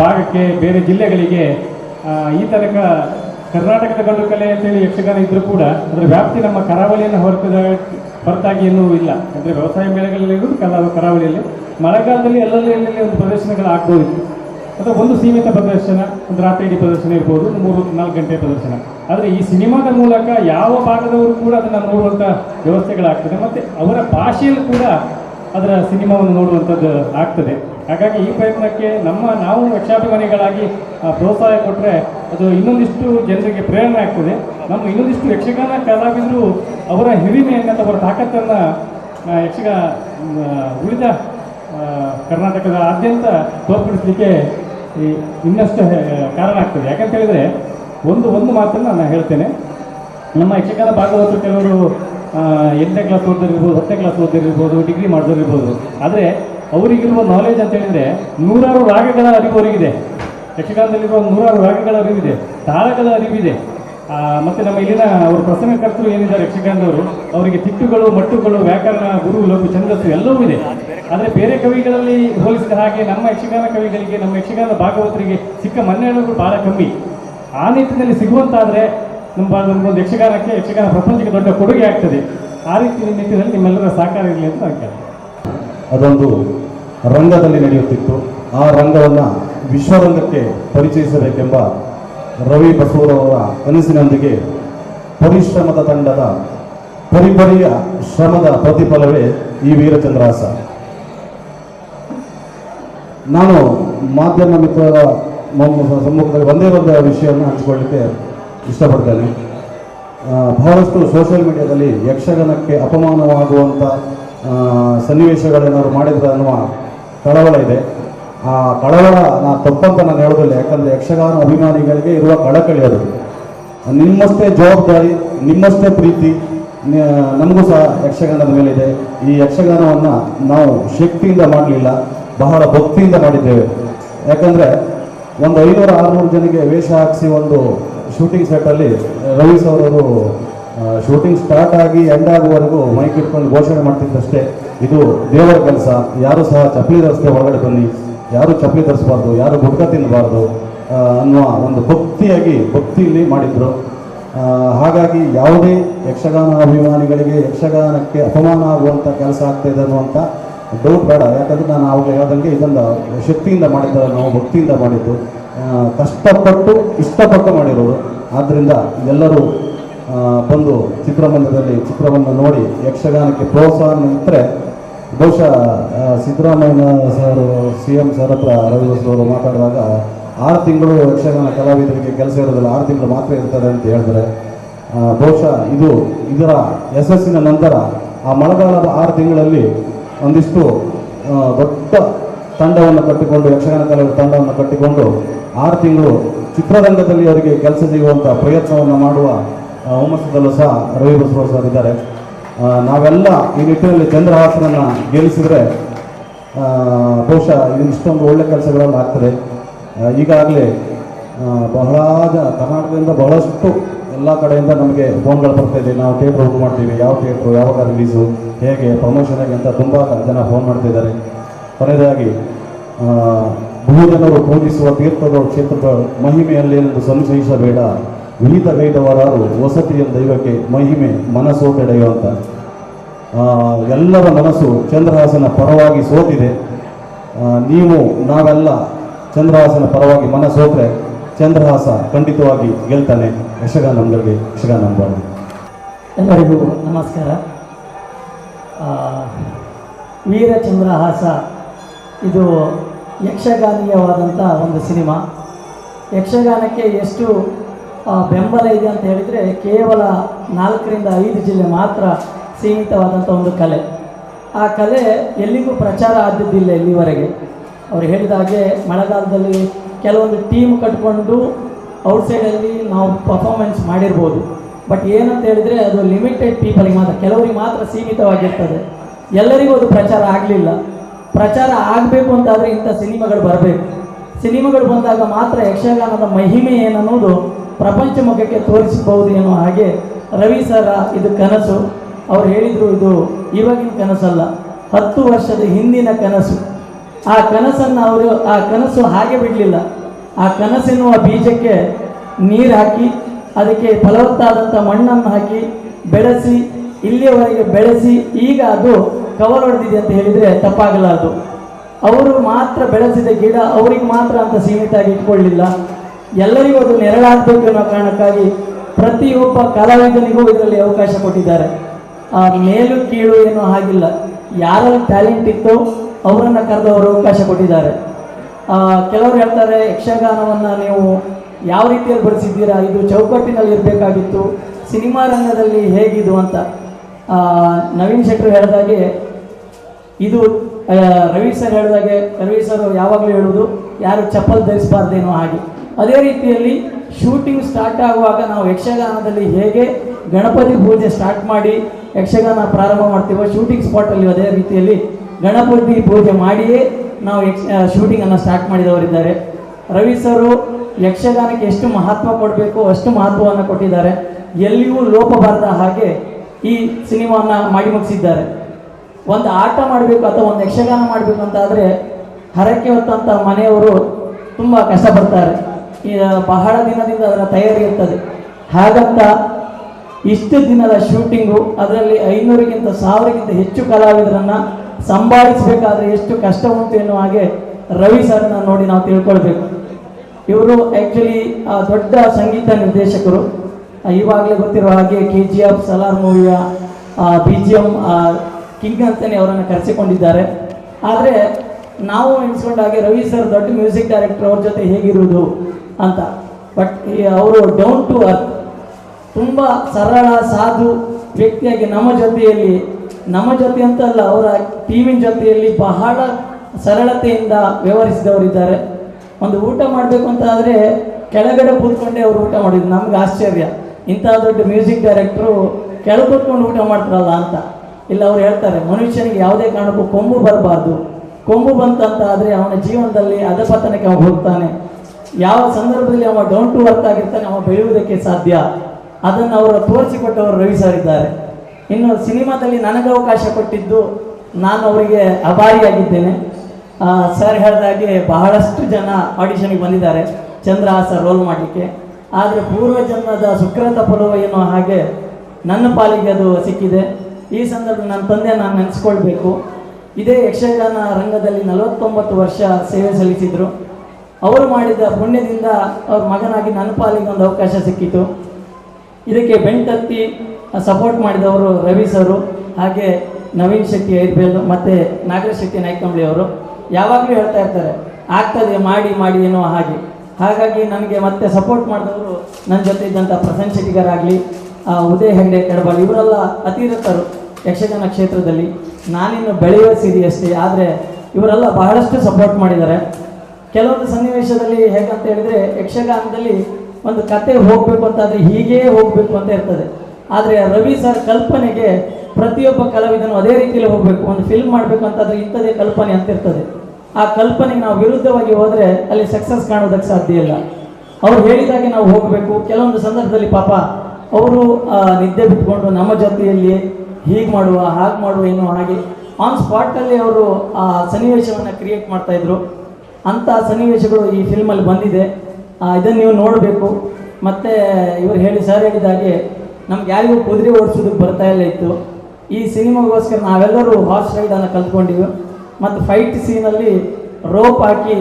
[SPEAKER 2] ಭಾಗಕ್ಕೆ, ಬೇರೆ ಜಿಲ್ಲೆಗಳಿಗೆ ಈ ತನಕ ಕರ್ನಾಟಕದ ಗಂಡು ಕಲೆ ಅಂತೇಳಿ ಯಕ್ಷಗಾನ ಇದ್ದರೂ ಕೂಡ ಅದರ ವ್ಯಾಪ್ತಿ ನಮ್ಮ ಕರಾವಳಿಯನ್ನು ಹೊರತದ ಹೊರತಾಗಿ ಏನೂ ಇಲ್ಲ. ಅಂದರೆ ವ್ಯವಸಾಯ ಮೇಳಗಳಲ್ಲಿ ಕಲಾ ಕರಾವಳಿಯಲ್ಲಿ. ಮಳೆಗಾಲದಲ್ಲಿ ಎಲ್ಲೆಲ್ಲಿ ಒಂದು ಪ್ರದರ್ಶನಗಳು ಆಗ್ಬೋದಿತ್ತು ಅಥವಾ ಒಂದು ಸೀಮಿತ ಪ್ರದರ್ಶನ, ಒಂದು ರಾತ್ರಿ ಇಡೀ ಪ್ರದರ್ಶನ ಇರ್ಬೋದು ಮೂರು ನಾಲ್ಕು ಗಂಟೆ ಪ್ರದರ್ಶನ. ಆದರೆ ಈ ಸಿನಿಮಾದ ಮೂಲಕ ಯಾವ ಭಾಗದವರು ಕೂಡ ಅದನ್ನು ನೋಡುವಂಥ ವ್ಯವಸ್ಥೆಗಳಾಗ್ತದೆ. ಮತ್ತು ಅವರ ಭಾಷೆಯಲ್ಲಿ ಕೂಡ ಅದರ ಸಿನಿಮಾವನ್ನು ನೋಡುವಂಥದ್ದು ಆಗ್ತದೆ. ಹಾಗಾಗಿ ಈ ಪ್ರಯತ್ನಕ್ಕೆ ನಮ್ಮ ನಾವು ಯಕ್ಷಾಭಿಮಾನಿಗಳಾಗಿ ಪ್ರೋತ್ಸಾಹ ಕೊಟ್ಟರೆ ಅದು ಇನ್ನೊಂದಿಷ್ಟು ಜನರಿಗೆ ಪ್ರೇರಣೆ ಆಗ್ತದೆ. ನಮ್ಮ ಇನ್ನೊಂದಿಷ್ಟು ಯಕ್ಷಗಾನ ಕಲಾವಿದರು ಅವರ ಹಿರಿಮೆಯನ್ನು ಅವರ ತಾಕತ್ತನ್ನು ಯಕ್ಷಗ ಉಳಿದ ಕರ್ನಾಟಕದ ಆದ್ಯಂತ ತೋರ್ಪಡಿಸಲಿಕ್ಕೆ ಇನ್ನಷ್ಟು ಕಾರಣ ಆಗ್ತದೆ. ಯಾಕಂತ ಹೇಳಿದರೆ ಒಂದು ಒಂದು ಮಾತನ್ನು ನಾನು ಹೇಳ್ತೇನೆ. ನಮ್ಮ ಯಕ್ಷಗಾನ ಭಾಗವತರು ಕೆಲವರು ಎಂಟನೇ ಕ್ಲಾಸ್ ಓದಿರ್ಬೋದು ಹತ್ತನೇ ಕ್ಲಾಸ್ ಓದಿರ್ಬೋದು ಡಿಗ್ರಿ ಮಾಡಿದಿರ್ಬೋದು ಆದರೆ ಅವರಿಗಿರುವ ನಾಲೆಜ್ ಅಂತ ಹೇಳಿದರೆ ನೂರಾರು ರಾಗಗಳ ಅರಿವು ಅವರಿಗಿದೆ. ಯಕ್ಷಗಾನದಲ್ಲಿರುವ ನೂರಾರು ರಾಗಗಳ ಅರಿವಿದೆ ತಾಳಗಳ ಅರಿವಿದೆ ಮತ್ತು ನಮ್ಮ ಇಲ್ಲಿನ ಅವರು ಪ್ರಸಂಗಕರ್ತರು ಏನಿದ್ದಾರೆ ಯಕ್ಷಗಾನದವರು, ಅವರಿಗೆ ತಿಟ್ಟುಗಳು, ಮಟ್ಟುಗಳು, ವ್ಯಾಕರಣ, ಗುರು, ಲಘು, ಛಂದಸ್ಸು ಎಲ್ಲವೂ ಇದೆ. ಆದರೆ ಬೇರೆ ಕವಿಗಳಲ್ಲಿ ಹೋಲಿಸಿದ ಹಾಗೆ ನಮ್ಮ ಯಕ್ಷಗಾನ ಕವಿಗಳಿಗೆ, ನಮ್ಮ ಯಕ್ಷಗಾನ ಭಾಗವತರಿಗೆ ಸಿಕ್ಕ ಮನ್ನಣೆಗಳು ಬಹಳ ಕಮ್ಮಿ. ಆ ನಿಟ್ಟಿನಲ್ಲಿ ಸಿಗುವಂತಾದರೆ ನಮ್ಮ ನಮ್ಗೊಂದು ಯಕ್ಷಗಾನಕ್ಕೆ, ಯಕ್ಷಗಾನ ಪ್ರಪಂಚಕ್ಕೆ ದೊಡ್ಡ ಕೊಡುಗೆ ಆಗ್ತದೆ. ಆ ರೀತಿ ನಿಟ್ಟಿನಲ್ಲಿ ನಿಮ್ಮೆಲ್ಲರ ಸಹಕಾರ ಇರಲಿ ಅಂತ
[SPEAKER 3] ಅದೊಂದು ರಂಗದಲ್ಲಿ ನಡೆಯುತ್ತಿತ್ತು. ಆ ರಂಗವನ್ನು ವಿಶ್ವರಂಗಕ್ಕೆ ಪರಿಚಯಿಸಬೇಕೆಂಬ ರವಿ ಬಸವರವರ ಕನಸಿನೊಂದಿಗೆ ಪರಿಶ್ರಮದ ತಂಡದ ಪರಿಪರಿಯ ಶ್ರಮದ ಪ್ರತಿಫಲವೇ ಈ ವೀರಚಂದ್ರಾಸ. ನಾನು ಮಾಧ್ಯಮ ಮಿತ್ರರ ಸಮ್ಮುಖದಲ್ಲಿ ಒಂದೇ ಒಂದು ವಿಷಯವನ್ನು ಹಂಚಿಕೊಳ್ಳಿಕ್ಕೆ ಇಷ್ಟಪಡ್ತೇನೆ. ಬಹಳಷ್ಟು ಸೋಷಿಯಲ್ ಮೀಡಿಯಾದಲ್ಲಿ ಯಕ್ಷಗಾನಕ್ಕೆ ಅಪಮಾನವಾಗುವಂಥ ಸನ್ನಿವೇಶಗಳೇನಾದ್ರು ಮಾಡಿದ್ರೆ ಅನ್ನುವ ಕಳವಳ ಇದೆ. ಆ ಕಳವಳ ನಾ ತಪ್ಪಂತ ನಾನು ಹೇಳೋದಿಲ್ಲ, ಯಾಕಂದರೆ ಯಕ್ಷಗಾನ ಅಭಿಮಾನಿಗಳಿಗೆ ಇರುವ ಕಳಕಳಿ ಅದು. ನಿಮ್ಮಷ್ಟೇ ಜವಾಬ್ದಾರಿ, ನಿಮ್ಮಷ್ಟೇ ಪ್ರೀತಿ ನಮಗೂ ಸಹ ಯಕ್ಷಗಾನದ ಮೇಲಿದೆ. ಈ ಯಕ್ಷಗಾನವನ್ನು ನಾವು ಶಕ್ತಿಯಿಂದ ಮಾಡಲಿಲ್ಲ, ಬಹಳ ಭಕ್ತಿಯಿಂದ ಮಾಡಿದ್ದೇವೆ. ಯಾಕಂದರೆ ಒಂದು ಐನೂರು ಆರುನೂರು ಜನಕ್ಕೆ ವೇಷ ಹಾಕಿಸಿ ಒಂದು ಶೂಟಿಂಗ್ ಸೆಟ್ಟಲ್ಲಿ ರವಿ ಸರ್ ಅವರು ಶೂಟಿಂಗ್ ಸ್ಟಾರ್ಟ್ ಆಗಿ ಎಂಡ್ ಆಗುವವರೆಗೂ ಮೈಕ್ ಇಟ್ಕೊಂಡು ಘೋಷಣೆ ಮಾಡ್ತಿದ್ದಷ್ಟೇ, ಇದು ದೇವರ ಕೆಲಸ. ಯಾರು ಸಹ ಚಪ್ಪಲಿ ಧರಿಸದೆ ಒಳಗಡೆ ಬನ್ನಿ, ಯಾರು ಚಪ್ಪಲಿ ಧರಿಸಬಾರ್ದು, ಯಾರು ಗುಡ್ಕ ತಿನ್ನಬಾರ್ದು ಅನ್ನುವ ಒಂದು ಭಕ್ತಿಯಾಗಿ ಭಕ್ತಿಯಲ್ಲಿ ಮಾಡಿದ್ರು. ಹಾಗಾಗಿ ಯಾವುದೇ ಯಕ್ಷಗಾನ ಅಭಿಮಾನಿಗಳಿಗೆ ಯಕ್ಷಗಾನಕ್ಕೆ ಅಪಮಾನ ಆಗುವಂಥ ಕೆಲಸ ಆಗ್ತಾಯಿದೆ ಅನ್ನುವಂಥ ಡೌಟ್ ಬೇಡ. ಯಾಕಂದರೆ ನಾನು ಅವಾಗ ಹೇಳ್ದಂಗೆ ಇದೊಂದು ಶಕ್ತಿಯಿಂದ ಮಾಡಿದ್ದ, ನಾವು ಭಕ್ತಿಯಿಂದ ಮಾಡಿದ್ದು. ಕಷ್ಟಪಟ್ಟು ಇಷ್ಟಪಟ್ಟು ಮಾಡಿರೋರು ಆದ್ದರಿಂದ ಎಲ್ಲರೂ ಬಂದು ಚಿತ್ರಮಂದಿರದಲ್ಲಿ ಚಿತ್ರವನ್ನು ನೋಡಿ ಯಕ್ಷಗಾನಕ್ಕೆ ಪ್ರೋತ್ಸಾಹ ಇಟ್ಟರೆ ಬಹುಶಃ Siddaramaiah sir C M sir ಹತ್ರ ರವಿ ಬಸವ ಅವರು ಮಾತಾಡಿದಾಗ ಆರು ತಿಂಗಳು ಯಕ್ಷಗಾನ ಕಲಾವಿದರಿಗೆ ಕೆಲಸ ಇರೋದಿಲ್ಲ, ಆರು ತಿಂಗಳು ಮಾತ್ರ ಇರ್ತದೆ ಅಂತ ಹೇಳಿದ್ರೆ ಬಹುಶಃ ಇದು ಇದರ ಯಶಸ್ಸಿನ ನಂತರ ಆ ಮಳೆಗಾಲದ ಆರು ತಿಂಗಳಲ್ಲಿ ಒಂದಿಷ್ಟು ದೊಡ್ಡ ತಂಡವನ್ನು ಕಟ್ಟಿಕೊಂಡು, ಯಕ್ಷಗಾನ ಕಲಾವಿದ ತಂಡವನ್ನು ಕಟ್ಟಿಕೊಂಡು ಆರು ತಿಂಗಳು ಚಿತ್ರರಂಗದಲ್ಲಿ ಅವರಿಗೆ ಕೆಲಸ ಸಿಗುವಂಥ ಪ್ರಯತ್ನವನ್ನು ಮಾಡುವ ಆ, ಹುಮ್ಮಸ್ಸದಲ್ಲೂ ಸಹ ರವಿ ಬಸವ ಸರ್ ಇದ್ದಾರೆ. ನಾವೆಲ್ಲ ಈ ನಿಟ್ಟಿನಲ್ಲಿ ಚಂದ್ರಹಾಸನನ್ನು ಗೆಲ್ಲಿಸಿದ್ರೆ ಬಹುಶಃ ಇಷ್ಟೊಂದು ಒಳ್ಳೆ ಕೆಲಸಗಳೆಲ್ಲ ಆಗ್ತದೆ. ಈಗಾಗಲೇ ಬಹಳ ಕರ್ನಾಟಕದಿಂದ ಬಹಳಷ್ಟು ಎಲ್ಲ ಕಡೆಯಿಂದ ನಮಗೆ ಫೋನ್ಗಳು ಬರ್ತಾ ಇದೆ. ನಾವು ಥಿಯೇಟ್ರ್ ಬುಕ್ ಮಾಡ್ತೀವಿ. ಯಾವ ಥಿಯೇಟ್ರು ಯಾವಾಗ ರಿಲೀಸು ಹೇಗೆ ಪ್ರಮೋಷನ್ ಆಗಿ ಅಂತ ತುಂಬ ಜನ ಫೋನ್ ಮಾಡ್ತಾ ಇದ್ದಾರೆ. ಕೊನೆಯದಾಗಿ ಬಹುಜನರು ಬಹು ಜನರು ಪೂಜಿಸುವ ತೀರ್ಥದ ಕ್ಷೇತ್ರದ ಮಹಿಮೆಯಲ್ಲೇನೆಂದು ಸಂಶಯಿಸಬೇಡ. ವಿಹಿತ ಬೇಟವರಾರು ವಸತಿಯ ದೈವಕ್ಕೆ ಮಹಿಮೆ, ಮನಸ್ಸು ಅಂತ. ಎಲ್ಲರ ಮನಸ್ಸು ಚಂದ್ರಹಾಸನ ಪರವಾಗಿ ಸೋತಿದೆ. ನೀವು, ನಾವೆಲ್ಲ ಚಂದ್ರಹಾಸನ ಪರವಾಗಿ ಮನಸ್ಸೋತ್ರೆ ಚಂದ್ರಹಾಸ ಖಂಡಿತವಾಗಿ ಗೆಲ್ತಾನೆ ಯಶಗಾನಂದರಿಗೆ ಯಶಗಾನಂದ
[SPEAKER 4] ಎಲ್ಲರಿಗೂ ನಮಸ್ಕಾರ. ವೀರ ವೀರಚಂದ್ರಹಾಸ ಇದು ಯಕ್ಷಗಾನೀಯವಾದಂಥ ಒಂದು ಸಿನಿಮಾ. ಯಕ್ಷಗಾನಕ್ಕೆ ಎಷ್ಟು ಬೆಂಬಲ ಇದೆ ಅಂತ ಹೇಳಿದರೆ ಕೇವಲ ನಾಲ್ಕರಿಂದ ಐದು ಜಿಲ್ಲೆ ಮಾತ್ರ ಸೀಮಿತವಾದಂಥ ಒಂದು ಕಲೆ. ಆ ಕಲೆ ಎಲ್ಲಿಗೂ ಪ್ರಚಾರ ಆದದ್ದಿಲ್ಲ ಇಲ್ಲಿವರೆಗೆ. ಅವರು ಹೇಳಿದ ಹಾಗೆ ಮಳೆಗಾಲದಲ್ಲಿ ಕೆಲವೊಂದು ಟೀಮ್ ಕಟ್ಕೊಂಡು ಔಟ್ಸೈಡಲ್ಲಿ ನಾವು ಪರ್ಫಾರ್ಮೆನ್ಸ್ ಮಾಡಿರ್ಬೋದು. ಬಟ್ ಏನಂತ ಹೇಳಿದರೆ ಅದು ಲಿಮಿಟೆಡ್ ಪೀಪಲಿಗೆ ಮಾತ್ರ, ಕೆಲವರಿಗೆ ಮಾತ್ರ ಸೀಮಿತವಾಗಿರ್ತದೆ. ಎಲ್ಲರಿಗೂ ಅದು ಪ್ರಚಾರ ಆಗಲಿಲ್ಲ. ಪ್ರಚಾರ ಆಗಬೇಕು ಅಂತಾದರೆ ಇಂಥ ಸಿನಿಮಾಗಳು ಬರಬೇಕು. ಸಿನಿಮಾಗಳು ಬಂದಾಗ ಮಾತ್ರ ಯಕ್ಷಗಾನದ ಮಹಿಮೆ ಏನನ್ನೋದು ಪ್ರಪಂಚ ಮುಖಕ್ಕೆ ತೋರಿಸಬಹುದು ಎನ್ನುವ ಹಾಗೆ ರವಿ ಸರ ಇದು ಕನಸು. ಅವ್ರು ಹೇಳಿದರು ಇದು ಇವಾಗಿನ ಕನಸಲ್ಲ, ಹತ್ತು ವರ್ಷದ ಹಿಂದಿನ ಕನಸು. ಆ ಕನಸನ್ನು ಅವರು, ಆ ಕನಸು ಹಾಗೆ ಬಿಡಲಿಲ್ಲ. ಆ ಕನಸೆನ್ನುವ ಬೀಜಕ್ಕೆ ನೀರು ಹಾಕಿ, ಅದಕ್ಕೆ ಫಲವತ್ತಾದಂಥ ಮಣ್ಣನ್ನು ಹಾಕಿ, ಬೆಳೆಸಿ, ಇಲ್ಲಿಯವರೆಗೆ ಬೆಳೆಸಿ, ಈಗ ಅದು ಕವರ್ ಹೊಡೆದಿದೆ ಅಂತ ಹೇಳಿದರೆ ತಪ್ಪಾಗಲಾರದು ಅವರು ಮಾತ್ರ ಬೆಳೆಸಿದ ಗಿಡ, ಅವರಿಗೆ ಮಾತ್ರ ಅಂತ ಸೀಮಿತ ಆಗಿ ಇಟ್ಕೊಳ್ಳಿಲ್ಲ. ಎಲ್ಲರಿಗೂ ಅದು ನೆರಳಾಗಬೇಕು ಅನ್ನೋ ಕಾರಣಕ್ಕಾಗಿ ಪ್ರತಿಯೊಬ್ಬ ಕಲಾವಿದನಿಗೂ ಇದರಲ್ಲಿ ಅವಕಾಶ ಕೊಟ್ಟಿದ್ದಾರೆ. ಆ ಮೇಲು ಕೀಳು ಏನೋ ಹಾಗಿಲ್ಲ ಯಾರಲ್ಲಿ ಟ್ಯಾಲೆಂಟ್ ಇತ್ತೋ ಅವರನ್ನು ಕರೆದು ಅವರು ಅವಕಾಶ ಕೊಟ್ಟಿದ್ದಾರೆ. ಕೆಲವರು ಹೇಳ್ತಾರೆ, ಯಕ್ಷಗಾನವನ್ನು ನೀವು ಯಾವ ರೀತಿಯಲ್ಲಿ ಬಡಿಸಿದ್ದೀರಾ ಇದು ಚೌಕಟ್ಟಿನಲ್ಲಿ ಇರಬೇಕಾಗಿತ್ತು. ಸಿನಿಮಾ ರಂಗದಲ್ಲಿ ಹೇಗಿದು ಅಂತ. ನವೀನ್ ಶೆಟ್ಟರು ಹೇಳಿದಾಗೆ, ಇದು ರವಿ ಸರ್ ಹೇಳಿದಾಗೆ, ರವಿ ಸರ್ ಯಾವಾಗಲೂ ಹೇಳುವುದು ಯಾರು ಚಪ್ಪಲ್ ಧರಿಸಬಾರ್ದೇನೋ ಹಾಗೆ. ಅದೇ ರೀತಿಯಲ್ಲಿ ಶೂಟಿಂಗ್ ಸ್ಟಾರ್ಟ್ ಆಗುವಾಗ ನಾವು ಯಕ್ಷಗಾನದಲ್ಲಿ ಹೇಗೆ ಗಣಪತಿ ಪೂಜೆ ಸ್ಟಾರ್ಟ್ ಮಾಡಿ ಯಕ್ಷಗಾನ ಪ್ರಾರಂಭ ಮಾಡ್ತೀವೋ ಶೂಟಿಂಗ್ ಸ್ಪಾಟಲ್ಲಿ ಅದೇ ರೀತಿಯಲ್ಲಿ ಗಣಪತಿ ಪೂಜೆ ಮಾಡಿಯೇ ನಾವು ಯಕ್ಷ ಶೂಟಿಂಗನ್ನು ಸ್ಟಾರ್ಟ್ ಮಾಡಿದವರಿದ್ದಾರೆ. ರವಿ ಸರು ಯಕ್ಷಗಾನಕ್ಕೆ ಎಷ್ಟು ಮಹತ್ವ ಕೊಡಬೇಕು, ಅಷ್ಟು ಮಹತ್ವವನ್ನು ಕೊಟ್ಟಿದ್ದಾರೆ. ಎಲ್ಲಿಯೂ ಲೋಪ ಬಾರದ ಹಾಗೆ ಈ ಸಿನಿಮಾನ ಮಾಡಿ ಮುಗಿಸಿದ್ದಾರೆ. ಒಂದು ಆಟ ಮಾಡಬೇಕು ಅಥವಾ ಒಂದು ಯಕ್ಷಗಾನ ಮಾಡಬೇಕು ಅಂತ ಆದರೆ ಹರಕೆ ಹೊತ್ತಂಥ ಮನೆಯವರು ತುಂಬ ಕಷ್ಟಪಡ್ತಾರೆ. ಬಹಳ ದಿನದಿಂದ ಅದರ ತಯಾರಿ ಇರ್ತದೆ. ಹಾಗಂತ ಇಷ್ಟು ದಿನದ ಶೂಟಿಂಗು ಅದರಲ್ಲಿ ಐನೂರಿಗಿಂತ ಸಾವಿರಕ್ಕಿಂತ ಹೆಚ್ಚು ಕಲಾವಿದರನ್ನು ಸಂಭಾಳಿಸಬೇಕಾದ್ರೆ ಎಷ್ಟು ಕಷ್ಟ ಉಂಟು ಎನ್ನುವ ಹಾಗೆ ರವಿ ಸರ್ನ ನೋಡಿ ನಾವು ತಿಳ್ಕೊಳ್ಬೇಕು. ಇವರು ಆ್ಯಕ್ಚುಲಿ ದೊಡ್ಡ ಸಂಗೀತ ನಿರ್ದೇಶಕರು. ಇವಾಗಲೇ ಗೊತ್ತಿರುವ ಹಾಗೆ ಕೆ ಜಿ ಎಫ್ ಸಲಾರ್ ಮೂವಿಯ ಬಿ ಜಿ ಎಂ ಅಂತಲೇ ಅವರನ್ನು ಕರೆಸಿಕೊಂಡಿದ್ದಾರೆ. ಆದರೆ ನಾವು ಎಣಿಸ್ಕೊಂಡಾಗೆ ರವಿ ಸರ್ ದೊಡ್ಡ ಮ್ಯೂಸಿಕ್ ಡೈರೆಕ್ಟರ್ ಅವ್ರ ಜೊತೆ ಹೇಗಿರುವುದು ಅಂತ. ಬಟ್ ಅವರು ಡೌನ್ ಟು ಅರ್ತ್ ತುಂಬ ಸರಳ, ಸಾಧು ವ್ಯಕ್ತಿಯಾಗಿ ನಮ್ಮ ಜೊತೆಯಲ್ಲಿ, ನಮ್ಮ ಜೊತೆ ಅಂತ ಅಲ್ಲ, ಅವರ ಟೀಮಿನ ಜೊತೆಯಲ್ಲಿ ಬಹಳ ಸರಳತೆಯಿಂದ ವ್ಯವಹರಿಸಿದವರಿದ್ದಾರೆ. ಒಂದು ಊಟ ಮಾಡಬೇಕು ಅಂತ ಆದರೆ ಕೆಳಗಡೆ ಕೂತ್ಕೊಂಡೆ ಅವರು ಊಟ ಮಾಡಿದ್ರು. ನಮ್ಗೆ ಆಶ್ಚರ್ಯ. ಇಂಥ ದೊಡ್ಡ ಮ್ಯೂಸಿಕ್ ಡೈರೆಕ್ಟ್ರು ಕೆಳಗೆ ಕೂತ್ಕೊಂಡು ಊಟ ಮಾಡ್ತಾರಲ್ಲ ಅಂತ. ಇಲ್ಲ, ಅವ್ರು ಹೇಳ್ತಾರೆ, ಮನುಷ್ಯನಿಗೆ ಯಾವುದೇ ಕಾರಣಕ್ಕೂ ಕೊಂಬು ಬರಬಾರ್ದು. ಕೊಂಬು ಬಂತಂತ ಆದರೆ ಅವನ ಜೀವನದಲ್ಲಿ ಅಧಪತನಕ್ಕೆ ಅವ ಹೋಗ್ತಾನೆ. ಯಾವ ಸಂದರ್ಭದಲ್ಲಿ ಅವ ಡೌನ್ ಟು ವರ್ಕ್ ಆಗಿರ್ತಾನೆ ಅವ ಬೆಳೆಯುವುದಕ್ಕೆ ಸಾಧ್ಯ. ಅದನ್ನು ಅವರು ತೋರಿಸಿಕೊಟ್ಟವರು ರವಿ ಸರ್ ಇದ್ದಾರೆ. ಇನ್ನು ಸಿನಿಮಾದಲ್ಲಿ ನನಗೆ ಅವಕಾಶ ಕೊಟ್ಟಿದ್ದು ನಾನು ಅವರಿಗೆ ಅಭಾರಿಯಾಗಿದ್ದೇನೆ. ಸರ್ ಹೇಳಿದಾಗೆ ಬಹಳಷ್ಟು ಜನ ಆಡಿಷನ್ಗೆ ಬಂದಿದ್ದಾರೆ. ಚಂದ್ರಹಾಸ ರೋಲ್ ಮಾಡಲಿಕ್ಕೆ. ಆದರೆ ಪೂರ್ವ ಜನ್ಮದ ಸುಕೃತ ಏನೋ ಎನ್ನುವ ಹಾಗೆ ನನ್ನ ಪಾಲಿಗೆ ಅದು ಸಿಕ್ಕಿದೆ. ಈ ಸಂದರ್ಭ ನನ್ನ ತಂದೆ ನಾನು ನೆನೆಸ್ಕೊಳ್ಬೇಕು. ಇದೇ ಯಕ್ಷಗಾನ ರಂಗದಲ್ಲಿ ನಲವತ್ತೊಂಬತ್ತು ವರ್ಷ ಸೇವೆ ಸಲ್ಲಿಸಿದರು. ಅವರು ಮಾಡಿದ ಪುಣ್ಯದಿಂದ ಅವ್ರ ಮಗನಾಗಿ ನನ್ನ ಪಾಲಿಗೆ ಒಂದು ಅವಕಾಶ ಸಿಕ್ಕಿತು. ಇದಕ್ಕೆ ಬೆಣ್ತತ್ತಿ ಸಪೋರ್ಟ್ ಮಾಡಿದವರು ರವಿ ಸರು, ಹಾಗೆ ನವೀನ್ ಶೆಟ್ಟಿ, ಐರ್ಬೇಲ್ ಮತ್ತು ನಾಗೇಶ್ ಶೆಟ್ಟಿ ನಾಯ್ಕಂಬಳಿ ಅವರು. ಯಾವಾಗಲೂ ಹೇಳ್ತಾ ಇರ್ತಾರೆ, ಆಗ್ತದೆ, ಮಾಡಿ ಮಾಡಿ ಎನ್ನುವ ಹಾಗೆ. ಹಾಗಾಗಿ ನನಗೆ ಮತ್ತೆ ಸಪೋರ್ಟ್ ಮಾಡಿದವರು ನನ್ನ ಜೊತೆ ಇದ್ದಂಥ ಪ್ರಸನ್ನ ಶೆಟ್ಟಿಗರಾಗಲಿ ಉದಯ ಹೆಗ್ಡೆ, ಕಡಬಾಲ್, ಇವರೆಲ್ಲ ಅತಿರಥರು. ಯಕ್ಷಗಾನ ಕ್ಷೇತ್ರದಲ್ಲಿ ನಾನಿನ್ನು ಬೆಳೆಯುವ ಸಿರಿ ಅಷ್ಟೇ, ಆದರೆ ಇವರೆಲ್ಲ ಬಹಳಷ್ಟು ಸಪೋರ್ಟ್ ಮಾಡಿದ್ದಾರೆ. ಕೆಲವೊಂದು ಸನ್ನಿವೇಶದಲ್ಲಿ ಹೇಗಂತ ಹೇಳಿದರೆ ಯಕ್ಷಗಾನದಲ್ಲಿ ಒಂದು ಕತೆ ಹೋಗಬೇಕು ಅಂತಾದರೆ ಹೀಗೇ ಹೋಗಬೇಕು ಅಂತ ಇರ್ತದೆ. ಆದರೆ ರವಿ ಸರ್ ಕಲ್ಪನೆಗೆ ಪ್ರತಿಯೊಬ್ಬ ಕಲಾವಿದನು ಅದೇ ರೀತಿಯಲ್ಲಿ ಹೋಗಬೇಕು, ಒಂದು ಫಿಲ್ಮ್ ಮಾಡಬೇಕು ಅಂತಾದರೆ ಇಂಥದೇ ಕಲ್ಪನೆ ಅಂತ ಇರ್ತದೆ. ಆ ಕಲ್ಪನೆಗೆ ನಾವು ವಿರುದ್ಧವಾಗಿ ಹೋದರೆ ಅಲ್ಲಿ ಸಕ್ಸಸ್ ಕಾಣೋದಕ್ಕೆ ಸಾಧ್ಯ ಇಲ್ಲ. ಅವ್ರು ಹೇಳಿದಾಗೆ ನಾವು ಹೋಗಬೇಕು. ಕೆಲವೊಂದು ಸಂದರ್ಭದಲ್ಲಿ ಪಾಪ ಅವರು ನಿದ್ದೆ ಬಿಟ್ಕೊಂಡು ನಮ್ಮ ಜೊತೆಯಲ್ಲಿ ಹೀಗೆ ಮಾಡುವ, ಹಾಗೆ ಮಾಡುವ ಏನು ಹಾಗೆ ಆನ್ ಸ್ಪಾಟಲ್ಲಿ ಅವರು ಆ ಸನ್ನಿವೇಶವನ್ನು ಕ್ರಿಯೇಟ್ ಮಾಡ್ತಾಯಿದ್ರು ಅಂಥ ಸನ್ನಿವೇಶಗಳು ಈ ಫಿಲ್ಮಲ್ಲಿ ಬಂದಿದೆ. ಇದನ್ನು ನೀವು ನೋಡಬೇಕು. ಮತ್ತು ಇವರು ಹೇಳಿ ಸರ್ ಹೇಳಿದ ಹಾಗೆ ನಮ್ಗೆ ಯಾರಿಗೂ ಕುದುರೆ ಓಡಿಸೋದಕ್ಕೆ ಬರ್ತಾ ಇಲ್ಲ ಇತ್ತು. ಈ ಸಿನಿಮಾಗೋಸ್ಕರ ನಾವೆಲ್ಲರೂ ಹಾರ್ಸ್ ರೈಡನ್ನು ಕಲ್ತ್ಕೊಂಡಿವಿ. ಮತ್ತು ಫೈಟ್ ಸೀನಲ್ಲಿ ರೋಪ್ ಹಾಕಿ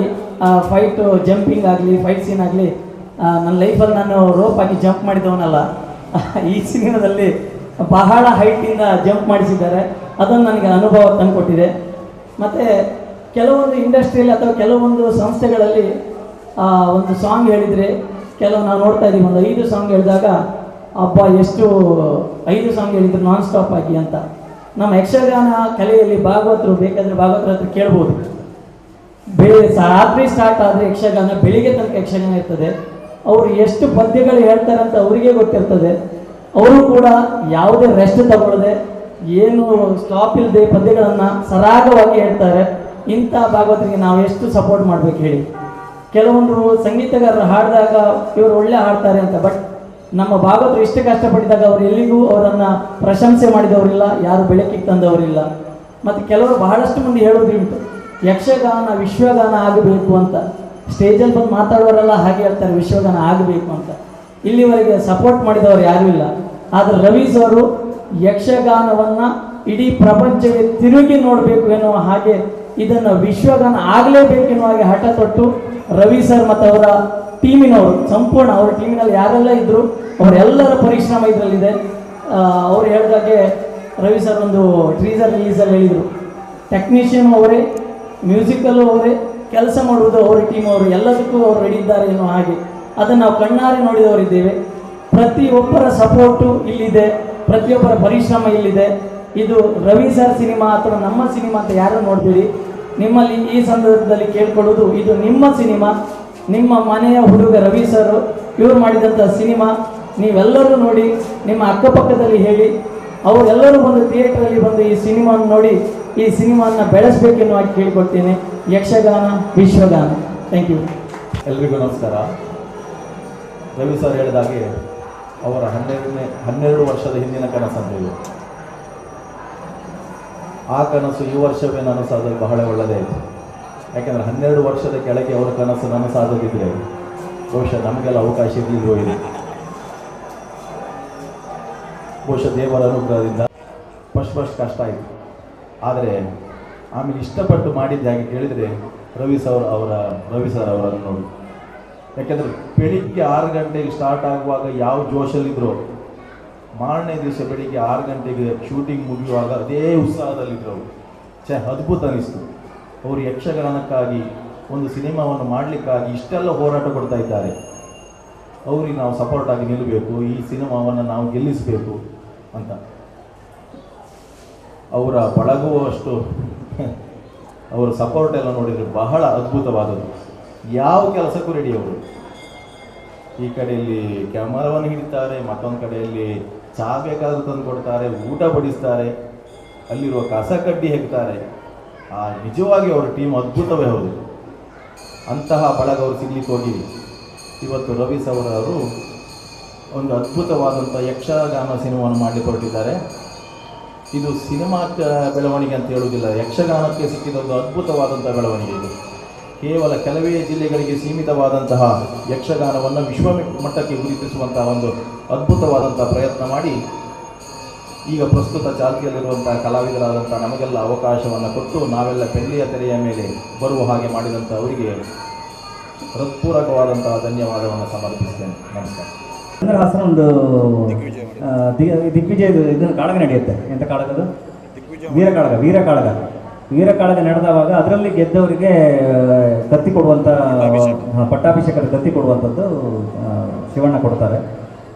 [SPEAKER 4] ಫೈಟು ಜಂಪಿಂಗ್ ಆಗಲಿ ಫೈಟ್ ಸೀನ್ ಆಗಲಿ ನನ್ನ ಲೈಫಲ್ಲಿ ನಾನು ರೋಪ್ ಹಾಕಿ ಜಂಪ್ ಮಾಡಿದವನಲ್ಲ. ಈ ಸಿನಿಮಾದಲ್ಲಿ ಬಹಳ ಹೈಟಿಂದ ಜಂಪ್ ಮಾಡಿಸಿದ್ದಾರೆ. ಅದನ್ನು ನನಗೆ ಅನುಭವ ತಂದುಕೊಟ್ಟಿದೆ. ಮತ್ತು ಕೆಲವೊಂದು ಇಂಡಸ್ಟ್ರಿಯಲ್ಲಿ ಅಥವಾ ಕೆಲವೊಂದು ಸಂಸ್ಥೆಗಳಲ್ಲಿ ಒಂದು ಸಾಂಗ್ ಹೇಳಿದರೆ, ಕೆಲವು ನಾವು ನೋಡ್ತಾ ಇದ್ದೀವಿ, ಒಂದು ಐದು ಸಾಂಗ್ ಹೇಳಿದಾಗ, ಅಬ್ಬ, ಎಷ್ಟು ಐದು ಸಾಂಗ್ ಹೇಳಿದ್ರು ನಾನ್ ಸ್ಟಾಪ್ ಆಗಿ ಅಂತ. ನಮ್ಮ ಯಕ್ಷಗಾನ ಕಲೆಯಲ್ಲಿ ಭಾಗವತರು ಬೇಕಾದರೆ ಭಾಗವತರ ಹತ್ರ ಕೇಳ್ಬೋದು. ಬೆಳೆ, ರಾತ್ರಿ ಸ್ಟಾರ್ಟ್ ಆದರೆ ಯಕ್ಷಗಾನ, ಬೆಳಿಗ್ಗೆ ತನಕ ಯಕ್ಷಗಾನ ಇರ್ತದೆ. ಅವರು ಎಷ್ಟು ಪದ್ಯಗಳು ಹೇಳ್ತಾರೆ ಅಂತ ಅವರಿಗೆ ಗೊತ್ತಿರ್ತದೆ. ಅವರು ಕೂಡ ಯಾವುದೇ ರೆಸ್ಟ್ ತಗೊಳ್ಳದೆ ಏನು ಸ್ಟಾಪ್ ಇಲ್ಲದೆ ಪದ್ಯಗಳನ್ನು ಸರಾಗವಾಗಿ ಹೇಳ್ತಾರೆ. ಇಂಥ ಭಾಗವತರಿಗೆ ನಾವು ಎಷ್ಟು ಸಪೋರ್ಟ್ ಮಾಡ್ಬೇಕು ಹೇಳಿ. ಕೆಲವೊಂದು ಸಂಗೀತಗಾರರು ಹಾಡಿದಾಗ ಇವರು ಒಳ್ಳೆ ಹಾಡ್ತಾರೆ ಅಂತ ಬಟ್ ನಮ್ಮ ಭಾಗವತರು ಇಷ್ಟು ಕಷ್ಟಪಟ್ಟಿದಾಗ ಅವರು ಎಲ್ಲಿಗೂ ಅವರನ್ನು ಪ್ರಶಂಸೆ ಮಾಡಿದವರಿಲ್ಲ, ಯಾರು ಬೆಳಕಿಗೆ ತಂದವರಿಲ್ಲ. ಮತ್ತು ಕೆಲವರು ಬಹಳಷ್ಟು ಮಂದಿ ಹೇಳೋದುಂಟು ಯಕ್ಷಗಾನ, ವಿಶ್ವಗಾನ ಆಗಬೇಕು ಅಂತ. ಸ್ಟೇಜಲ್ಲಿ ಬಂದು ಮಾತಾಡೋರೆಲ್ಲ ಹಾಗೆ ಹೇಳ್ತಾರೆ, ವಿಶ್ವಗಾನ ಆಗಬೇಕು ಅಂತ. ಇಲ್ಲಿವರೆಗೆ ಸಪೋರ್ಟ್ ಮಾಡಿದವರು ಯಾರೂ ಇಲ್ಲ. ಆದರೆ ರವಿ ಸರ್ ಯಕ್ಷಗಾನವನ್ನು ಇಡೀ ಪ್ರಪಂಚಕ್ಕೆ ತಿರುಗಿ ನೋಡಬೇಕು ಎನ್ನುವ ಹಾಗೆ ಇದನ್ನು ವಿಶ್ವಗಾನ ಆಗಲೇಬೇಕೆನ್ನುವ ಹಾಗೆ ಹಠ ತೊಟ್ಟು ರವಿ ಸರ್ ಮತ್ತು ಅವರ ಟೀಮಿನವರು, ಸಂಪೂರ್ಣ ಅವರ ಟೀಮಿನಲ್ಲಿ ಯಾರೆಲ್ಲ ಇದ್ದರು ಅವರೆಲ್ಲರ ಪರಿಶ್ರಮ ಇದರಲ್ಲಿದೆ. ಅವ್ರು ಹೇಳಿದಾಗೆ ರವಿ ಸರ್ ಒಂದು ಟ್ರೀಸರ್ ರಿಲೀಸಲ್ಲಿ ಹೇಳಿದರು. ಟೆಕ್ನಿಷಿಯನ್ ಅವರೇ ಮ್ಯೂಸಿಕಲ್ಲು ಅವರೇ, ಕೆಲಸ ಮಾಡುವುದು ಅವರ ಟೀಮ್ ಅವರು, ಎಲ್ಲದಕ್ಕೂ ಅವರು ರೆಡಿ ಇದ್ದಾರೆ ಎನ್ನುವ ಹಾಗೆ. ಅದನ್ನು ನಾವು ಕಣ್ಣಾರೆ ನೋಡಿದವರಿದ್ದೇವೆ. ಪ್ರತಿಯೊಬ್ಬರ ಸಪೋರ್ಟು ಇಲ್ಲಿದೆ, ಪ್ರತಿಯೊಬ್ಬರ ಪರಿಶ್ರಮ ಇಲ್ಲಿದೆ. ಇದು ರವಿ ಸರ್ ಸಿನಿಮಾ ಅಥವಾ ನಮ್ಮ ಸಿನಿಮಾ ಅಂತ ಯಾರು ನೋಡಬೇಡಿ. ನಿಮ್ಮಲ್ಲಿ ಈ ಸಂದರ್ಭದಲ್ಲಿ ಕೇಳ್ಕೊಳ್ಳೋದು, ಇದು ನಿಮ್ಮ ಸಿನಿಮಾ, ನಿಮ್ಮ ಮನೆಯ ಹುಡುಗ ರವಿ ಸರ್ ಇವರು ಮಾಡಿದಂಥ ಸಿನಿಮಾ. ನೀವೆಲ್ಲರೂ ನೋಡಿ, ನಿಮ್ಮ ಅಕ್ಕಪಕ್ಕದಲ್ಲಿ ಹೇಳಿ, ಅವರೆಲ್ಲರೂ ಬಂದು ಥಿಯೇಟ್ರಲ್ಲಿ ಬಂದು ಈ ಸಿನಿಮಾನ ನೋಡಿ, ಈ ಸಿನಿಮಾನ ಬೆಳೆಸ್ಬೇಕೆನ್ನುವಾಗಿ ಕೇಳ್ಕೊಳ್ತೇನೆ. ಯಕ್ಷಗಾನ, ವಿಶ್ವಗಾನ. ಥ್ಯಾಂಕ್ ಯು
[SPEAKER 5] ಎಲ್ರಿಗೂ ನಮಸ್ಕಾರ. ರವಿ ಸರ್ ಹೇಳಿದಾಗೆ ಅವರ ಹನ್ನೆರಡನೇ, ಹನ್ನೆರಡು ವರ್ಷದ ಹಿಂದಿನ ಕನಸಂತೆ ಇದೆ. ಆ ಕನಸು ಈ ವರ್ಷವೇ ನನಸಾದರೆ ಬಹಳ ಒಳ್ಳೆಯದೇ ಆಯಿತು. ಯಾಕೆಂದರೆ ಹನ್ನೆರಡು ವರ್ಷದ ಕೆಳಗೆ ಅವರ ಕನಸು ನನಸಾದಿದ್ರೆ ಬಹುಶಃ ನಮಗೆಲ್ಲ ಅವಕಾಶ ಇರಲಿಲ್ವೋ ಇದೆ ಬಹುಶಃ ದೇವರ ಅನುಗ್ರಹದಿಂದ ಫಸ್ಟ್ ಫಸ್ಟ್ ಕಷ್ಟ ಆಯಿತು. ಆದರೆ ಆಮೇಲೆ ಇಷ್ಟಪಟ್ಟು ಮಾಡಿದ್ದಾಗಿ ಕೇಳಿದರೆ ರವಿ ಸರ್ ಅವರ, ರವಿ ಸರ್ ಅವರನ್ನು ನೋಡಿ. ಯಾಕೆಂದರೆ ಬೆಳಿಗ್ಗೆ ಆರು ಗಂಟೆಗೆ ಸ್ಟಾರ್ಟ್ ಆಗುವಾಗ ಯಾವ ಜೋಶಲ್ಲಿದ್ರು, ಮಾರನೇ ದಿವಸ ಬೆಳಿಗ್ಗೆ ಆರು ಗಂಟೆಗೆ ಶೂಟಿಂಗ್ ಮುಗಿಯುವಾಗ ಅದೇ ಉತ್ಸಾಹದಲ್ಲಿದ್ದರು ಅವರು. ಛೇ, ಅದ್ಭುತ ಅನಿಸ್ತು. ಅವರು ಯಕ್ಷಗಾನಕ್ಕಾಗಿ, ಒಂದು ಸಿನಿಮಾವನ್ನು ಮಾಡಲಿಕ್ಕಾಗಿ ಇಷ್ಟೆಲ್ಲ ಹೋರಾಟ ಕೊಡ್ತಾ ಇದ್ದಾರೆ. ಅವ್ರಿಗೆ ನಾವು ಸಪೋರ್ಟ್ ಆಗಿ ನಿಲ್ಲಬೇಕು ಈ ಸಿನಿಮಾವನ್ನು ನಾವು ಗೆಲ್ಲಿಸಬೇಕು ಅಂತ. ಅವರ ಬಳಗುವಷ್ಟು, ಅವರ ಸಪೋರ್ಟ್ ಎಲ್ಲ ನೋಡಿದರೆ ಬಹಳ ಅದ್ಭುತವಾದದ್ದು. ಯಾವ ಕೆಲಸಕ್ಕೂ ರೆಡಿ ಅವರು ಈ ಕಡೆಯಲ್ಲಿ ಕ್ಯಾಮರಾವನ್ನು ಹಿಡಿತಾರೆ, ಮತ್ತೊಂದು ಕಡೆಯಲ್ಲಿ ಚಹಾ ಬೇಕಾದ್ರೂ ತಂದು ಕೊಡ್ತಾರೆ, ಊಟ ಬಡಿಸ್ತಾರೆ, ಅಲ್ಲಿರುವ ಕಸ ಕಡ್ಡಿ ಹೆಕ್ತಾರೆ ಆ ನಿಜವಾಗಿ ಅವರ ಟೀಮ್ ಅದ್ಭುತವೇ ಹೌದು. ಅಂತಹ ಬಳಗ ಅವರು ಸಿಗ್ಲಿಕ್ಕೆ ಹೋಗಿ. ಇವತ್ತು ರವಿ ಸವರವರು ಒಂದು ಅದ್ಭುತವಾದಂಥ ಯಕ್ಷಗಾನ ಸಿನಿಮಾವನ್ನು ಮಾಡಲಿಕ್ಕೆ ಹೊರಟಿದ್ದಾರೆ. ಇದು ಸಿನಿಮಾ ಬೆಳವಣಿಗೆ ಅಂತ ಹೇಳುವುದಿಲ್ಲ, ಯಕ್ಷಗಾನಕ್ಕೆ ಸಿಕ್ಕಿದ ಒಂದು ಅದ್ಭುತವಾದಂಥ ಬೆಳವಣಿಗೆ ಇದು. ಕೇವಲ ಕೆಲವೇ ಜಿಲ್ಲೆಗಳಿಗೆ ಸೀಮಿತವಾದಂತಹ ಯಕ್ಷಗಾನವನ್ನು ವಿಶ್ವ ಮಟ್ಟಕ್ಕೆ ಗುರುತಿಸುವಂತಹ ಒಂದು ಅದ್ಭುತವಾದಂಥ ಪ್ರಯತ್ನ ಮಾಡಿ ಈಗ ಪ್ರಸ್ತುತ ಚಾಲ್ತಿಯಲ್ಲಿರುವಂತಹ ಕಲಾವಿದರಾದಂಥ ನಮಗೆಲ್ಲ ಅವಕಾಶವನ್ನು ಕೊಟ್ಟು ನಾವೆಲ್ಲ ಬೆಳ್ಳಿಯ ತೆರೆಯ ಮೇಲೆ ಬರುವ ಹಾಗೆ ಮಾಡಿದಂಥ ಅವರಿಗೆ ಹೃತ್ಪೂರ್ವಕವಾದಂತಹ ಧನ್ಯವಾದವನ್ನು ಸಮರ್ಪಿಸ್ತೇನೆ. ನಮಸ್ಕಾರ.
[SPEAKER 1] ಚಂದ್ರಹಾಸನ ಒಂದು ದಿಗ್ವಿಜಯ ದಿಗ್ವಿಜಯ ಇದನ್ನು ಕಾಳಗ ನಡೆಯುತ್ತೆ. ಎಂಥ ಕಾಳಗದು? ವೀರ ಕಾಳಗ ವೀರ ಕಾಳಗ ವೀರ ಕಾಳಗ ನಡೆದವಾಗ ಅದರಲ್ಲಿ ಗೆದ್ದವರಿಗೆ ದತ್ತಿ ಕೊಡುವಂತ ಕೊಡುವಂಥ ಪಟ್ಟಾಭಿಷೇಕದ ದತ್ತಿ ಕೊಡುವಂಥದ್ದು ಶಿವಣ್ಣ ಕೊಡ್ತಾರೆ.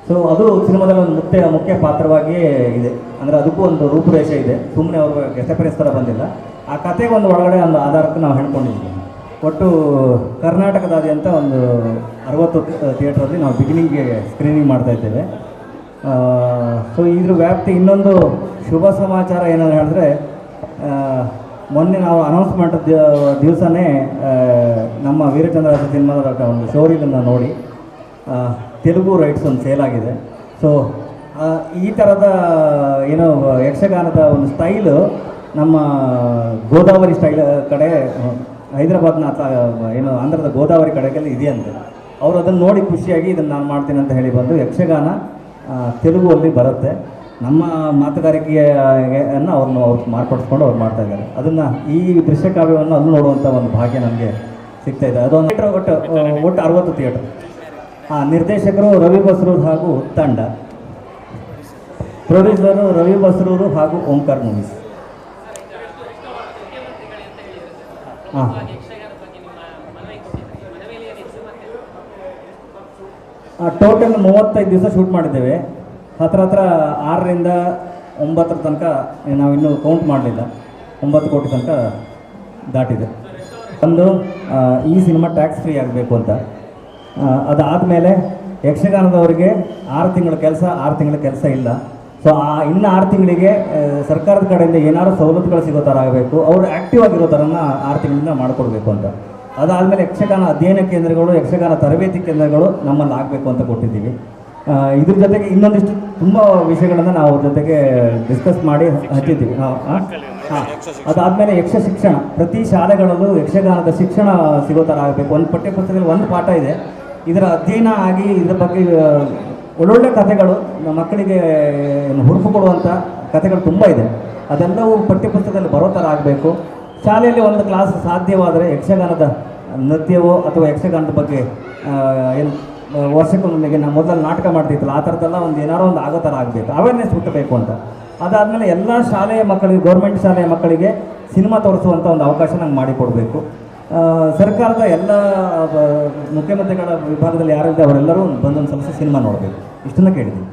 [SPEAKER 1] ಸೊ ಅದು ಸಿನಿಮಾದಲ್ಲಿ ಒಂದು ಮುಖ್ಯ ಮುಖ್ಯ ಪಾತ್ರವಾಗಿಯೇ ಇದೆ. ಅಂದರೆ ಅದಕ್ಕೂ ಒಂದು ರೂಪುರೇಷೆ ಇದೆ. ಸುಮ್ಮನೆ ಅವರು ಗೆಸಪರಿಸ್ ಥರ ಬಂದಿಲ್ಲ. ಆ ಕಥೆಗೆ ಒಂದು ಒಳಗಡೆ ಒಂದು ಆಧಾರಕ್ಕೆ ನಾವು ಹೆಣ್ಕೊಂಡಿದ್ದೀವಿ ಒಟ್ಟು ಕರ್ನಾಟಕದಾದ್ಯಂತ ಒಂದು ಅರವತ್ತು ಥಿಯೇಟ್ರಲ್ಲಿ ನಾವು ಬಿಗಿನಿಂಗ್ಗೆ ಸ್ಕ್ರೀನಿಂಗ್ ಮಾಡ್ತಾ ಇದ್ದೇವೆ. ಸೊ ಇದ್ರ ವ್ಯಾಪ್ತಿ ಇನ್ನೊಂದು ಶುಭ ಸಮಾಚಾರ ಏನಾದ್ರು ಹೇಳಿದ್ರೆ ಮೊನ್ನೆ ನಾವು ಅನೌನ್ಸ್ಮೆಂಟ್ ದಿವಸನೇ ನಮ್ಮ ವೀರಚಂದ್ರ ಸಿನಿಮಾದ ಒಂದು ಸ್ಟೋರಿಲನ್ನು ನೋಡಿ ತೆಲುಗು ರೈಟ್ಸ್ ಒಂದು ಸೇಲ್ ಆಗಿದೆ. ಸೊ ಈ ಥರದ ಏನು, ಯಕ್ಷಗಾನದ ಒಂದು ಸ್ಟೈಲು ನಮ್ಮ ಗೋದಾವರಿ ಸ್ಟೈಲ್ ಕಡೆ, ಹೈದರಾಬಾದ್ನ ಏನು, ಆಂಧ್ರದ ಗೋದಾವರಿ ಕಡೆಗೆಲ್ಲ ಅಂತ. ಅವರು ಅದನ್ನು ನೋಡಿ ಖುಷಿಯಾಗಿ ಇದನ್ನು ನಾನು ಮಾಡ್ತೀನಿ ಅಂತ ಹೇಳಿ ಬಂದು ಯಕ್ಷಗಾನ ತೆಲುಗು ತೆಲುಗುವಲ್ಲಿ ಬರುತ್ತೆ. ನಮ್ಮ ಮಾತುಗಾರಿಕೆಯನ್ನು ಅವ್ರನ್ನ ಅವ್ರು ಮಾರ್ಪಡಿಸ್ಕೊಂಡು ಅವ್ರು ಮಾಡ್ತಾ ಇದ್ದಾರೆ. ಅದನ್ನು ಈ ದೃಶ್ಯ ಕಾವ್ಯವನ್ನು ಅಲ್ಲಿ ನೋಡುವಂಥ ಒಂದು ಭಾಗ್ಯ ನಮಗೆ ಸಿಗ್ತಾ ಇದೆ. ಅದೊಂದು ಥಿಯೇಟ್ರ್ ಒಟ್ಟು ಒಟ್ಟು ಅರವತ್ತು ಥಿಯೇಟ್ರ್ ಆ, ನಿರ್ದೇಶಕರು ರವಿ ಬಸ್ರೂರ್ ಹಾಗೂ ತಂಡ. ಪ್ರೊಡ್ಯೂಸರು ರವಿ ಬಸ್ರೂರು ಹಾಗೂ ಓಂಕಾರ್ ಮೂವೀಸ್ ಹಾಂ ಟೋಟಲ್ ಮೂವತ್ತೈದು ದಿವಸ ಶೂಟ್ ಮಾಡಿದ್ದೇವೆ. ಹತ್ರ ಹತ್ರ ಆರರಿಂದ ಒಂಬತ್ತರ ತನಕ ನಾವು ಇನ್ನೂ ಕೌಂಟ್ ಮಾಡಲಿಲ್ಲ. ಒಂಬತ್ತು ಕೋಟಿ ತನಕ ದಾಟಿದೆ. ಒಂದು ಈ ಸಿನಿಮಾ ಟ್ಯಾಕ್ಸ್ ಫ್ರೀ ಆಗಬೇಕು ಅಂತ. ಅದಾದಮೇಲೆ ಯಕ್ಷಗಾನದವರಿಗೆ ಆರು ತಿಂಗಳ ಕೆಲಸ, ಆರು ತಿಂಗಳ ಕೆಲಸ ಇಲ್ಲ. ಸೊ ಆ, ಇನ್ನು ಆರು ತಿಂಗಳಿಗೆ ಸರ್ಕಾರದ ಕಡೆಯಿಂದ ಏನಾದ್ರು ಸವಲತ್ತುಗಳು ಸಿಗೋ ಥರ ಆಗಬೇಕು. ಅವರು ಆ್ಯಕ್ಟಿವ್ ಆಗಿರೋ ಥರನ ಆರು ತಿಂಗಳಿಂದ ಮಾಡಿಕೊಡ್ಬೇಕು ಅಂತ. ಅದಾದಮೇಲೆ ಯಕ್ಷಗಾನ ಅಧ್ಯಯನ ಕೇಂದ್ರಗಳು, ಯಕ್ಷಗಾನ ತರಬೇತಿ ಕೇಂದ್ರಗಳು ನಮ್ಮಲ್ಲಿ ಆಗಬೇಕು ಅಂತ ಕೊಟ್ಟಿದ್ದೀವಿ. ಇದ್ರ ಜೊತೆಗೆ ಇನ್ನೊಂದಿಷ್ಟು ತುಂಬ ವಿಷಯಗಳನ್ನು ನಾವು ಜೊತೆಗೆ ಡಿಸ್ಕಸ್ ಮಾಡಿ ಹಚ್ಚಿದ್ದೀವಿ. ಅದಾದ್ಮೇಲೆ ಯಕ್ಷ ಶಿಕ್ಷಣ. ಪ್ರತಿ ಶಾಲೆಗಳಲ್ಲೂ ಯಕ್ಷಗಾನದ ಶಿಕ್ಷಣ ಸಿಗೋ ಥರ ಆಗಬೇಕು. ಒಂದು ಪಠ್ಯಪುಸ್ತಕದಲ್ಲಿ ಒಂದು ಪಾಠ ಇದೆ. ಇದರ ಅಧ್ಯಯನ ಆಗಿ ಇದ್ರ ಬಗ್ಗೆ ಒಳ್ಳೊಳ್ಳೆ ಕಥೆಗಳು ಮಕ್ಕಳಿಗೆ ಹುರುಪು ಕೊಡುವಂಥ ಕಥೆಗಳು ತುಂಬ ಇದೆ. ಅದೆಲ್ಲವೂ ಪಠ್ಯಪುಸ್ತಕದಲ್ಲಿ ಬರೋ ಥರ ಆಗಬೇಕು. ಶಾಲೆಯಲ್ಲಿ ಒಂದು ಕ್ಲಾಸ್ ಸಾಧ್ಯವಾದರೆ ಯಕ್ಷಗಾನದ ನೃತ್ಯವೋ ಅಥವಾ ಯಕ್ಷಗಾನದ ಬಗ್ಗೆ ಏನು ವರ್ಷಕ್ಕೊಮ್ಮೆ ನಾವು ಮೊದಲು ನಾಟಕ ಮಾಡ್ತಿತ್ತಲ್ಲ ಆ ಥರದ್ದೆಲ್ಲ ಒಂದು ಏನಾರೋ ಒಂದು ಆಗೋ ಥರ ಆಗಬೇಕು. ಅವೇರ್ನೆಸ್ ಹುಟ್ಟಬೇಕು ಅಂತ. ಅದಾದಮೇಲೆ ಎಲ್ಲ ಶಾಲೆಯ ಮಕ್ಕಳಿಗೆ ಗೌರ್ಮೆಂಟ್ ಶಾಲೆಯ ಮಕ್ಕಳಿಗೆ ಸಿನಿಮಾ ತೋರಿಸುವಂಥ ಒಂದು ಅವಕಾಶ ನಂಗೆ ಮಾಡಿಕೊಡಬೇಕು. ಸರ್ಕಾರದ ಎಲ್ಲ ಮುಖ್ಯಮಂತ್ರಿಗಳ ವಿಭಾಗದಲ್ಲಿ ಯಾರಿದೆ ಅವರೆಲ್ಲರೂ ಬಂದೊಂದು ಸಲ ಸಿನಿಮಾ ನೋಡಬೇಕು. ಇಷ್ಟನ್ನು ಕೇಳಿದ್ದೀನಿ.